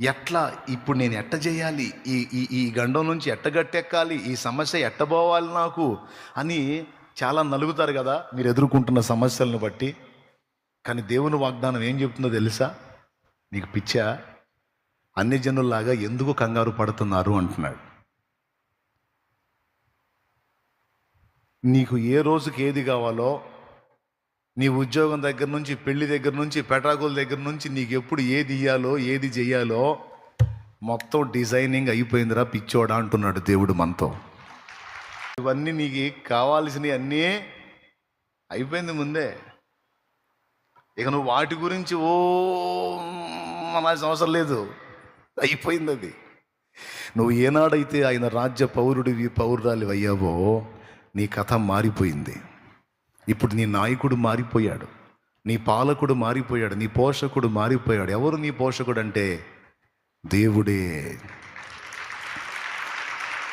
ఎట్లా ఇప్పుడు నేను ఎట్ట చేయాలి? ఈ ఈ ఈ గండం నుంచి ఎట్ట గట్టెక్కాలి? ఈ సమస్య ఎట్టబోవాలి నాకు? అని చాలా నలుగుతారు కదా మీరు ఎదుర్కొంటున్న సమస్యలను బట్టి. కానీ దేవుని వాగ్దానం ఏం చెప్తుందో తెలుసా? నీకు పిచ్చా? అన్ని జనుల్లాగా ఎందుకు కంగారు పడుతున్నారు అంటున్నాడు. నీకు ఏ రోజుకి ఏది కావాలో నీ ఉద్యోగం దగ్గర నుంచి పెళ్ళి దగ్గర నుంచి పెటాకుల దగ్గర నుంచి నీకు ఎప్పుడు ఏది ఇయ్యాలో ఏది చెయ్యాలో మొత్తం డిజైనింగ్ అయిపోయిందిరా పిచ్చోడా అంటున్నాడు దేవుడు మనతో. ఇవన్నీ నీకు కావాల్సినవి అన్నీ అయిపోయింది ముందే. ఇక నువ్వు వాటి గురించి ఓ అనాల్సిన అవసరం లేదు. అయిపోయింది అది. నువ్వు ఏనాడైతే ఆయన రాజ్య పౌరుడివి పౌరురాలి అయ్యావో నీ కథ మారిపోయింది. ఇప్పుడు నీ నాయకుడు మారిపోయాడు. నీ పాలకుడు మారిపోయాడు. నీ పోషకుడు మారిపోయాడు. ఎవరు నీ పోషకుడు అంటే దేవుడే.